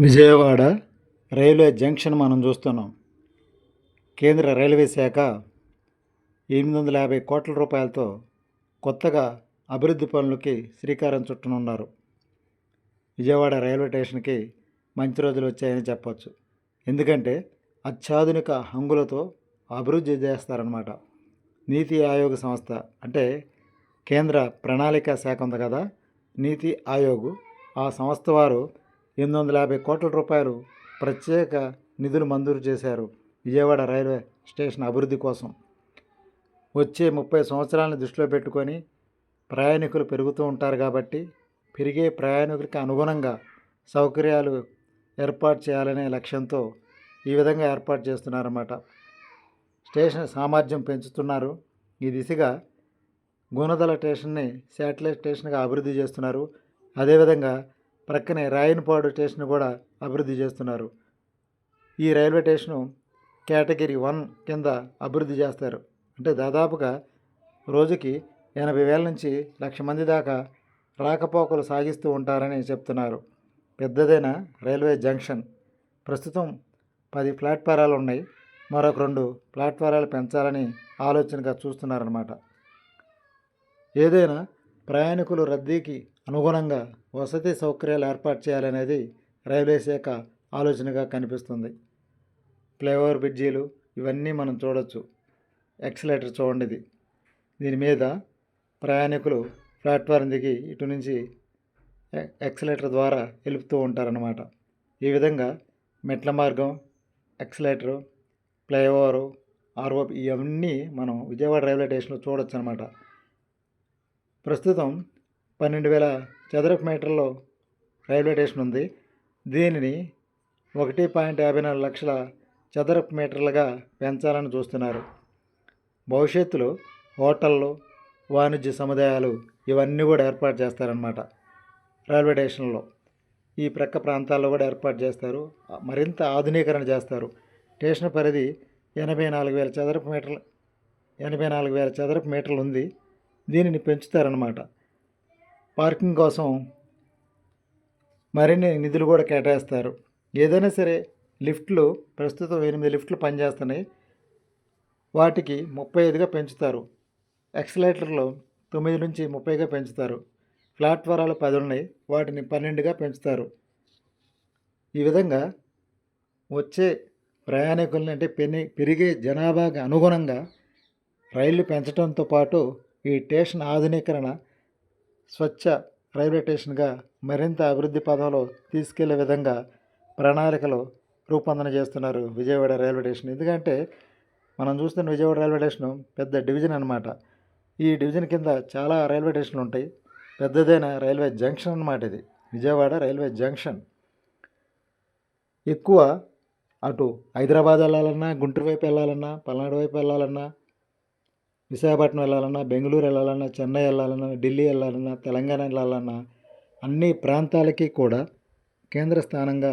Vijayawada railway junction మనం చూస్తున్నాం. కేంద్ర రైల్వే శాఖ ఎనిమిది వందల యాభై కోట్ల రూపాయలతో కొత్తగా అభివృద్ధి పనులకి శ్రీకారం చుట్టనున్నారు. విజయవాడ రైల్వే స్టేషన్కి మంచి రోజులు వచ్చాయని చెప్పచ్చు. ఎందుకంటే అత్యాధునిక హంగులతో అభివృద్ధి చేస్తారనమాట నీతి ఆయోగ్ సంస్థ అంటే కేంద్ర ప్రణాళిక శాఖ ఉంది కదా నీతి ఆయోగ్. ఆ సంస్థ వారు ఎనిమిది వందల యాభై కోట్ల రూపాయలు ప్రత్యేక నిధులు మంజూరు చేశారు విజయవాడ రైల్వే స్టేషన్ అభివృద్ధి కోసం. వచ్చే ముప్పై సంవత్సరాలను దృష్టిలో పెట్టుకొని ప్రయాణికులు పెరుగుతూ ఉంటారు కాబట్టి పెరిగే ప్రయాణికులకి అనుగుణంగా సౌకర్యాలు ఏర్పాటు చేయాలనే లక్ష్యంతో ఈ విధంగా ఏర్పాటు చేస్తున్నారన్నమాట. స్టేషన్ సామర్థ్యం పెంచుతున్నారు. ఈ దిశగా గుణదల స్టేషన్ని శాటిలైట్ స్టేషన్గా అభివృద్ధి చేస్తున్నారు. అదేవిధంగా ప్రక్కనే రాయనపాడు స్టేషన్ కూడా అభివృద్ధి చేస్తున్నారు. ఈ రైల్వే స్టేషను కేటగిరీ వన్ కింద అభివృద్ధి చేస్తారు. అంటే దాదాపుగా రోజుకి ఎనభై వేల నుంచి లక్ష మంది దాకా రాకపోకలు సాగిస్తూ ఉంటారని చెప్తున్నారు. పెద్దదైన రైల్వే జంక్షన్. ప్రస్తుతం పది ప్లాట్ఫారాలు ఉన్నాయి. మరొక రెండు ప్లాట్ఫారాలు పెంచాలని ఆలోచనగా చూస్తున్నారన్నమాట. ఏదైనా ప్రయాణికులు రద్దీకి అనుగుణంగా వసతి సౌకర్యాలు ఏర్పాటు చేయాలనేది రైల్వే శాఖ ఆలోచనగా కనిపిస్తుంది. ఫ్లైఓవర్ బ్రిడ్జీలు ఇవన్నీ మనం చూడొచ్చు. ఎక్సలేటర్ చూడండి ఇది. దీని మీద ప్రయాణికులు ప్లాట్ఫారం దిగి ఇటు నుంచి ఎక్సలేటర్ ద్వారా వెలుపుతూ ఉంటారన్నమాట. ఈ విధంగా మెట్ల మార్గం ఎక్సలేటరు ఫ్లైఓవరు ఆర్ఓ ఇవన్నీ మనం విజయవాడ రైల్వే స్టేషన్లో చూడొచ్చు అనమాట ప్రస్తుతం పన్నెండు వేల చదరపు మీటర్లో రైల్వే స్టేషన్ ఉంది. దీనిని ఒకటి పాయింట్ యాభై నాలుగు లక్షల చదరపు మీటర్లుగా పెంచాలని చూస్తున్నారు. భవిష్యత్తులో హోటళ్ళు వాణిజ్య సముదాయాలు ఇవన్నీ కూడా ఏర్పాటు చేస్తారనమాట రైల్వే స్టేషన్లో. ఈ ప్రక్క ప్రాంతాల్లో కూడా ఏర్పాటు చేస్తారు. మరింత ఆధునీకరణ చేస్తారు. స్టేషన్ పరిధి ఎనభై నాలుగు వేల చదరపు మీటర్లు ఎనభై నాలుగు వేల చదరపు మీటర్లు ఉంది. దీనిని పెంచుతారనమాట పార్కింగ్ కోసం మరిన్ని నిధులు కూడా కేటాయిస్తారు. ఏదైనా సరే లిఫ్ట్లు ప్రస్తుతం ఎనిమిది లిఫ్ట్లు పనిచేస్తున్నాయి. వాటికి ముప్పై ఐదుగా పెంచుతారు. ఎక్సలేటర్లు తొమ్మిది నుంచి ముప్పైగా పెంచుతారు. ప్లాట్ఫారాలు పది ఉన్నాయి. వాటిని పన్నెండుగా పెంచుతారు. ఈ విధంగా వచ్చే ప్రయాణికుల్ని అంటే పెని పెరిగే జనాభాకి అనుగుణంగా రైళ్ళు పెంచడంతో పాటు ఈ స్టేషన్ ఆధునీకరణ స్వచ్ఛ రైల్వే స్టేషన్గా మరింత అభివృద్ధి పదంలో తీసుకెళ్ళే విధంగా ప్రణాళికలు రూపొందన చేస్తున్నారు విజయవాడ రైల్వే స్టేషన్ ఎందుకంటే మనం చూస్తున్న విజయవాడ రైల్వే స్టేషన్ పెద్ద డివిజన్ అనమాట ఈ డివిజన్ కింద చాలా రైల్వే స్టేషన్లు ఉంటాయి. పెద్దదైన రైల్వే జంక్షన్ అన్నమాట ఇది. Vijayawada railway junction. ఎక్కువ అటు హైదరాబాద్ వెళ్ళాలన్నా గుంటూరు వైపు వెళ్ళాలన్నా పల్నాడు వైపు వెళ్ళాలన్నా విశాఖపట్నం వెళ్ళాలన్నా బెంగళూరు వెళ్ళాలన్నా చెన్నై వెళ్ళాలన్నా ఢిల్లీ వెళ్ళాలన్నా తెలంగాణ వెళ్ళాలన్నా అన్ని ప్రాంతాలకి కూడా కేంద్ర స్థానంగా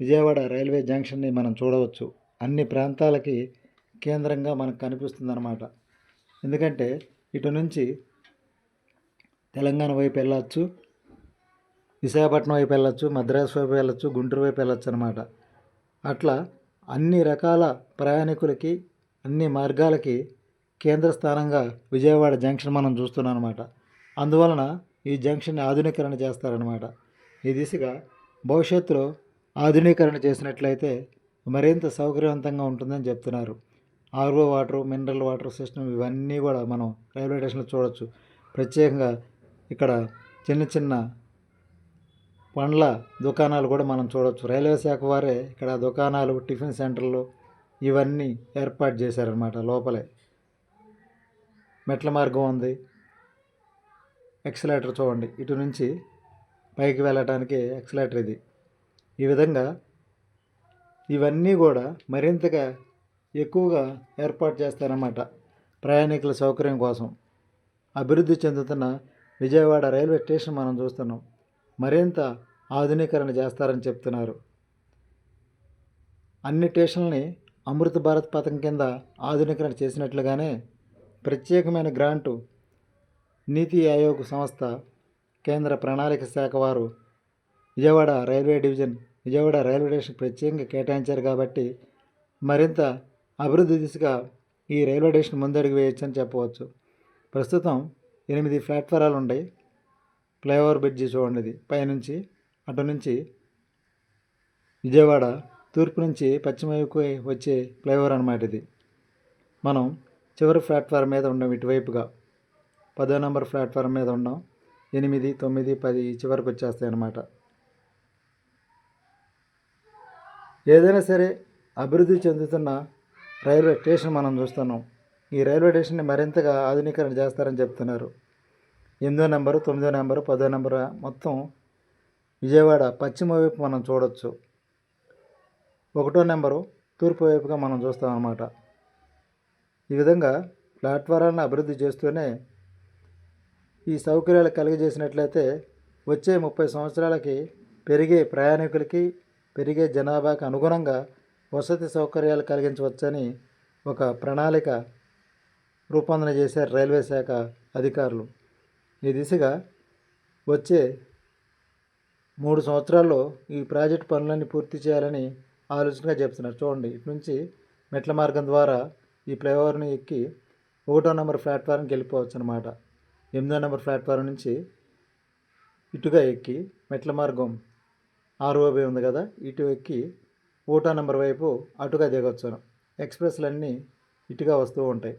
విజయవాడ రైల్వే జంక్షన్ని మనం చూడవచ్చు. అన్ని ప్రాంతాలకి కేంద్రంగా మనకు కనిపిస్తుంది అనమాట ఎందుకంటే ఇటు నుంచి తెలంగాణ వైపు వెళ్ళచ్చు విశాఖపట్నం వైపు వెళ్ళచ్చు మద్రాసు వైపు వెళ్ళచ్చు గుంటూరు వైపు వెళ్ళచ్చు అనమాట అట్లా అన్ని రకాల ప్రయాణికులకి అన్ని మార్గాలకి కేంద్ర స్థానంగా విజయవాడ జంక్షన్ మనం చూస్తున్నాం అనమాట అందువలన ఈ జంక్షన్ని ఆధునీకరణ చేస్తారనమాట. ఈ దిశగా భవిష్యత్తులో ఆధునీకరణ చేసినట్లయితే మరింత సౌకర్యవంతంగా ఉంటుందని చెప్తున్నారు. RO water mineral water system ఇవన్నీ కూడా మనం రైల్వే స్టేషన్లో చూడొచ్చు. ప్రత్యేకంగా ఇక్కడ చిన్న చిన్న పండ్ల దుకాణాలు కూడా మనం చూడొచ్చు. రైల్వే శాఖ వారే ఇక్కడ దుకాణాలు టిఫిన్ సెంటర్లు ఇవన్నీ ఏర్పాటు చేశారనమాట లోపలే. మెట్ల మార్గం ఉంది. ఎక్సలేటర్ చూడండి. ఇటు నుంచి పైకి వెళ్ళటానికి ఎక్సలేటర్ ఇది. ఈ విధంగా ఇవన్నీ కూడా మరింతగా ఎక్కువగా ఏర్పాటు చేస్తారన్నమాట ప్రయాణికుల సౌకర్యం కోసం. అభివృద్ధి చెందుతున్న విజయవాడ రైల్వే స్టేషన్ మనం చూస్తున్నాం. మరింత ఆధునీకరణ చేస్తారని చెప్తున్నారు. అన్ని స్టేషన్లని అమృత భారత్ పథకం కింద ఆధునీకరణ చేసినట్లుగానే ప్రత్యేకమైన గ్రాంటు నీతి ఆయోగ్ సంస్థ కేంద్ర ప్రణాళిక శాఖ వారు Vijayawada railway division Vijayawada railway station ప్రత్యేకంగా కేటాయించారు కాబట్టి మరింత అభివృద్ధి దిశగా ఈ రైల్వే స్టేషన్ ముందడుగు వేయొచ్చని చెప్పవచ్చు. ప్రస్తుతం ఎనిమిది ప్లాట్ఫారాలు ఉన్నాయి. ఫ్లైఓవర్ బ్రిడ్జి చూడండి ఇది. పైనుంచి అటు నుంచి విజయవాడ తూర్పు నుంచి పశ్చిమ వైపుకు వచ్చే ఫ్లైఓవర్ అనమాట ఇది. మనం చివరి ప్లాట్ఫారం మీద ఉన్నాం ఇటువైపుగా. పదో నెంబర్ ప్లాట్ఫారం మీద ఉన్నాం. ఎనిమిది తొమ్మిది పది చివరికి వచ్చేస్తాయి అన్నమాట ఏదైనా సరే అభివృద్ధి చెందుతున్న రైల్వే స్టేషన్ మనం చూస్తున్నాం. ఈ రైల్వే స్టేషన్ని మరింతగా ఆధునీకరణ చేస్తారని చెప్తున్నారు. ఎనిమిదో నెంబరు తొమ్మిదో నెంబరు పదో నెంబర్ మొత్తం విజయవాడ పశ్చిమ వైపు మనం చూడొచ్చు. ఒకటో నెంబరు తూర్పు వైపుగా మనం చూస్తాం అన్నమాట ఈ విధంగా ప్లాట్ఫారాలను అభివృద్ధి చేస్తూనే ఈ సౌకర్యాలు కలిగజేసినట్లయితే వచ్చే ముప్పై సంవత్సరాలకి పెరిగే ప్రయాణికులకి పెరిగే జనాభాకు అనుగుణంగా వసతి సౌకర్యాలు కలిగించవచ్చని ఒక ప్రణాళిక రూపొందన చేశారు రైల్వే శాఖ అధికారులు. ఈ దిశగా వచ్చే మూడు సంవత్సరాల్లో ఈ ప్రాజెక్ట్ పనులన్నీ పూర్తి చేయాలని ఆలోచనగా చెప్తున్నారు. చూడండి ఇటు నుంచి మెట్ల మార్గం ద్వారా ఈ ఫ్లైఓవర్ని ఎక్కి ఒకటో నెంబర్ ప్లాట్ఫారంకి వెళ్ళిపోవచ్చు అనమాట ఎనిమిదో నెంబర్ ప్లాట్ఫారం నుంచి ఇటుగా ఎక్కి మెట్ల మార్గం ఆర్ఓబి ఉంది కదా ఇటు ఎక్కి ఓటో నెంబర్ వైపు అటుగా దిగొచ్చు. ఎక్స్ప్రెస్లన్నీ ఇటుగా వస్తూ ఉంటాయి.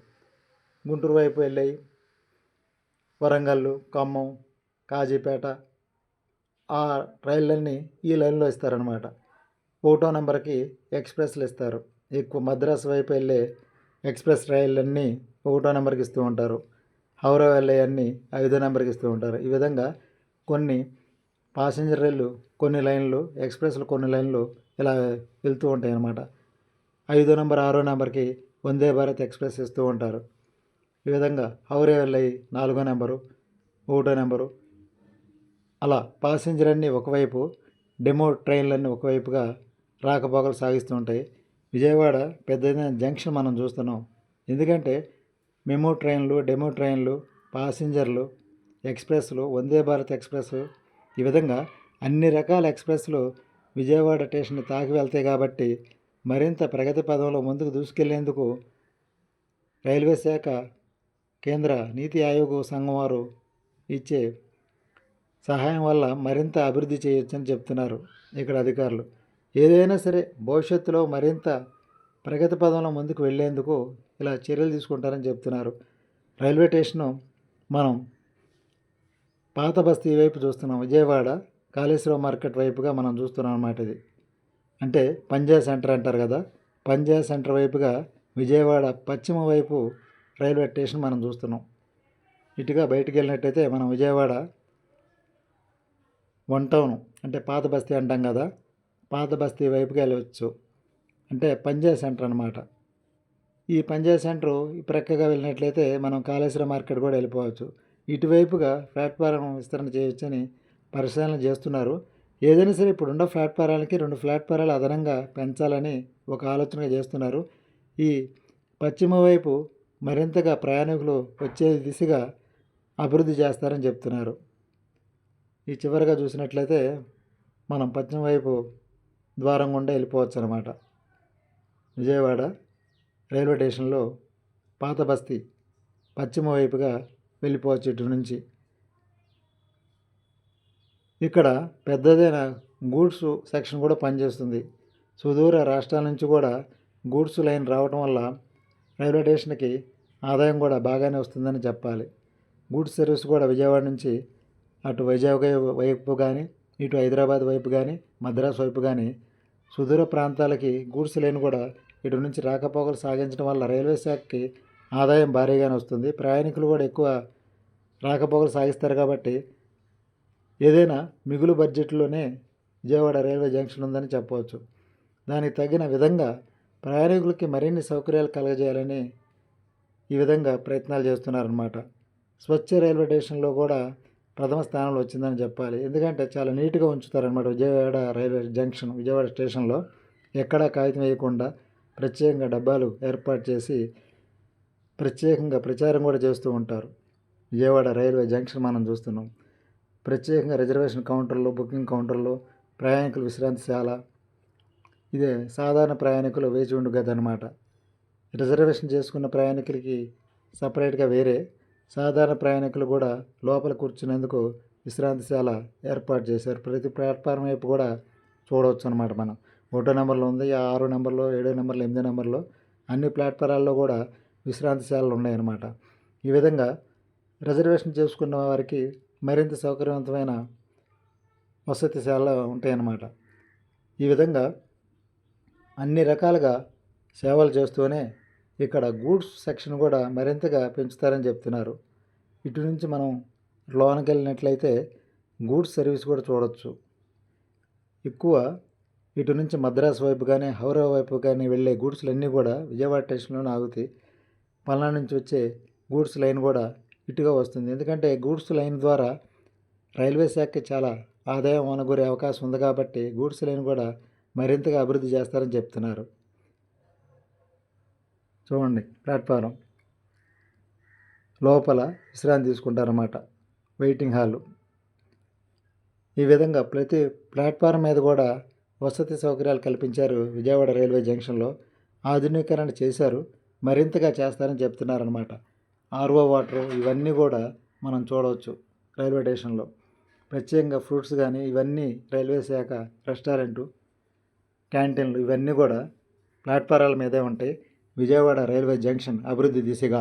గుంటూరు వైపు వెళ్ళాయి వరంగల్లు ఖమ్మం కాజీపేట ఆ రైళ్ళన్నీ ఈ లైన్లో ఇస్తారనమాట ఓటో నెంబర్కి ఎక్స్ప్రెస్లు ఇస్తారు. ఎక్కువ మద్రాసు వైపు వెళ్ళే ఎక్స్ప్రెస్ రైళ్ళన్నీ ఒకటో నెంబర్కి ఇస్తూ ఉంటారు. హౌరా వెళ్ళేవన్నీ ఐదో నెంబర్కి ఇస్తూ ఉంటారు. ఈ విధంగా కొన్ని పాసెంజర్ రైళ్ళు కొన్ని లైన్లు ఎక్స్ప్రెస్లు కొన్ని లైన్లు ఇలా వెళ్తూ ఉంటాయి అన్నమాట. ఐదో నెంబర్ ఆరో నెంబర్కి వందే భారత్ ఎక్స్ప్రెస్ ఇస్తూ ఉంటారు. ఈ విధంగా హౌరే వెళ్ళి నాలుగో నెంబరు ఒకటో నెంబరు అలా పాసెంజర్ అన్నీ ఒకవైపు డెమో ట్రైన్లన్నీ ఒకవైపుగా రాకపోకలు సాగిస్తూ ఉంటాయి. విజయవాడ పెద్దదైన జంక్షన్ మనం చూస్తున్నాం. ఎందుకంటే మెమో ట్రైన్లు డెమో ట్రైన్లు పాసింజర్లు ఎక్స్ప్రెస్లు వందే భారత్ ఎక్స్ప్రెస్ ఈ విధంగా అన్ని రకాల ఎక్స్ప్రెస్లు విజయవాడ స్టేషన్ తాకి వెళ్తాయి కాబట్టి మరింత ప్రగతి పదంలో ముందుకు దూసుకెళ్ళేందుకు రైల్వే శాఖ కేంద్ర నీతి ఆయోగ్ సంఘం వారు ఇచ్చే సహాయం వల్ల మరింత అభివృద్ధి చేయొచ్చని చెప్తున్నారు ఇక్కడ అధికారులు. ఏదైనా సరే భవిష్యత్తులో మరింత ప్రగతి పదంలో ముందుకు వెళ్ళేందుకు ఇలా చర్యలు తీసుకుంటారని చెప్తున్నారు. రైల్వే స్టేషను మనం పాత బస్తీ వైపు చూస్తున్నాం. విజయవాడ కాళేశ్వరం మార్కెట్ వైపుగా మనం చూస్తున్నాం అన్నమాట ఇది. అంటే పంజా సెంటర్ అంటారు కదా. పంజా సెంటర్ వైపుగా విజయవాడ పశ్చిమ వైపు రైల్వే స్టేషన్ మనం చూస్తున్నాం. ఇటుగా బయటికి వెళ్ళినట్టయితే మనం విజయవాడ వన్ టౌన్ అంటే పాత బస్తీ అంటాం కదా. పాత బస్తీ వైపుకి వెళ్ళవచ్చు. అంటే పంజా సెంటర్ అనమాట ఈ పంజా సెంటర్ ఈ ప్రక్కగా వెళ్ళినట్లయితే మనం కాళేశ్వరం మార్కెట్ కూడా వెళ్ళిపోవచ్చు. ఇటువైపుగా ప్లాట్ఫారం విస్తరణ చేయవచ్చని పరిశీలన చేస్తున్నారు. ఏదైనా సరే ఇప్పుడున్న ప్లాట్ఫారాలకి రెండు ప్లాట్ఫారాలు అదనంగా పెంచాలని ఒక ఆలోచన చేస్తున్నారు. ఈ పశ్చిమ వైపు మరింతగా ప్రయాణికులు వచ్చే దిశగా అభివృద్ధి చేస్తారని చెప్తున్నారు. ఈ చివరిగా చూసినట్లయితే మనం పశ్చిమ వైపు ద్వారం గుండా వెళ్ళిపోవచ్చు అనమాట విజయవాడ రైల్వే స్టేషన్లో పాత బస్తీ పశ్చిమ వైపుగా వెళ్ళిపోవచ్చు ఇటు నుంచి. ఇక్కడ పెద్దదైన గూడ్స్ సెక్షన్ కూడా పనిచేస్తుంది. సుదూర రాష్ట్రాల నుంచి కూడా గూడ్స్ లైన్ రావటం వల్ల రైల్వే స్టేషన్కి ఆదాయం కూడా బాగానే వస్తుందని చెప్పాలి. గూడ్స్ సర్వీస్ కూడా విజయవాడ నుంచి అటు వైజాగ్ వైపు కానీ ఇటు హైదరాబాద్ వైపు కానీ మద్రాస్ వైపు కానీ సుదూర ప్రాంతాలకి గూడ్స్ లేని కూడా ఇటు నుంచి రాకపోకలు సాగించడం వల్ల రైల్వే శాఖకి ఆదాయం భారీగానే వస్తుంది. ప్రయాణికులు కూడా ఎక్కువ రాకపోకలు సాగిస్తారు కాబట్టి ఏదైనా మిగులు బడ్జెట్లోనే విజయవాడ రైల్వే జంక్షన్ ఉందని చెప్పవచ్చు. దానికి తగిన విధంగా ప్రయాణికులకి మరిన్ని సౌకర్యాలు కలగజేయాలని ఈ విధంగా ప్రయత్నాలు చేస్తున్నారన్నమాట. స్వచ్ఛ రైల్వే స్టేషన్లో కూడా ప్రథమ స్థానంలో వచ్చిందని చెప్పాలి. ఎందుకంటే చాలా నీట్గా ఉంచుతారనమాట విజయవాడ రైల్వే జంక్షన్ విజయవాడ స్టేషన్లో ఎక్కడా కాగితం వేయకుండా ప్రత్యేకంగా డబ్బాలు ఏర్పాటు చేసి ప్రత్యేకంగా ప్రచారం కూడా చేస్తూ ఉంటారు. విజయవాడ రైల్వే జంక్షన్ మనం చూస్తున్నాం. ప్రత్యేకంగా రిజర్వేషన్ కౌంటర్లు బుకింగ్ కౌంటర్లు ప్రయాణికుల విశ్రాంతిశాల ఇదే సాధారణ ప్రయాణికులు వేచి ఉండు గది అనమాట రిజర్వేషన్ చేసుకున్న ప్రయాణికులకి సపరేట్గా వేరే సాధారణ ప్రయాణికులు కూడా లోపల కూర్చునేందుకు విశ్రాంతిశాల ఏర్పాటు చేశారు. ప్రతి ప్లాట్ఫారం వైపు కూడా చూడవచ్చు అనమాట మనం. ఒకటో నెంబర్లో ఉంది ఆరో నెంబర్లో ఏడో నెంబర్లో ఎనిమిదో నెంబర్లో అన్ని ప్లాట్ఫారాల్లో కూడా విశ్రాంతిశాలలు ఉన్నాయన్నమాట. ఈ విధంగా రిజర్వేషన్ చేసుకున్న వారికి మరింత సౌకర్యవంతమైన వసతిశాలలు ఉంటాయన్నమాట. ఈ విధంగా అన్ని రకాలుగా సేవలు చేస్తూనే ఇక్కడ గూడ్స్ సెక్షన్ కూడా మరింతగా పెంచుతారని చెప్తున్నారు. ఇటు నుంచి మనం లోనికి వెళ్ళినట్లయితే గూడ్స్ సర్వీస్ కూడా చూడొచ్చు. ఎక్కువ ఇటు నుంచి మద్రాసు వైపు కానీ హౌరా వైపు కానీ వెళ్ళే గూడ్స్లన్నీ కూడా విజయవాడ స్టేషన్లోనే ఆగుతాయి. పల్నాడు నుంచి వచ్చే గూడ్స్ లైన్ కూడా ఇటుగా వస్తుంది. ఎందుకంటే గూడ్స్ లైన్ ద్వారా రైల్వే శాఖకి చాలా ఆదాయం వనగూరే అవకాశం ఉంది కాబట్టి గూడ్స్ లైన్ కూడా మరింతగా అభివృద్ధి చేస్తారని చెప్తున్నారు. చూడండి ప్లాట్ఫారం. లోపల విశ్రాంతి తీసుకుంటారన్నమాట వెయిటింగ్ హాల్. ఈ విధంగా ప్రతి ప్లాట్ఫారం మీద కూడా వసతి సౌకర్యాలు కల్పించారు విజయవాడ రైల్వే జంక్షన్లో. ఆధునీకరణ చేశారు మరింతగా చేస్తారని చెప్తున్నారనమాట ఆర్ఓ వాటర్ ఇవన్నీ కూడా మనం చూడవచ్చు రైల్వే స్టేషన్లో. ప్రత్యేకంగా ఫ్రూట్స్ కానీ ఇవన్నీ రైల్వే శాఖ రెస్టారెంటు క్యాంటీన్లు ఇవన్నీ కూడా ప్లాట్ఫారాల మీదే ఉంటాయి. విజయవాడ రైల్వే జంక్షన్ అభివృద్ధి దిశగా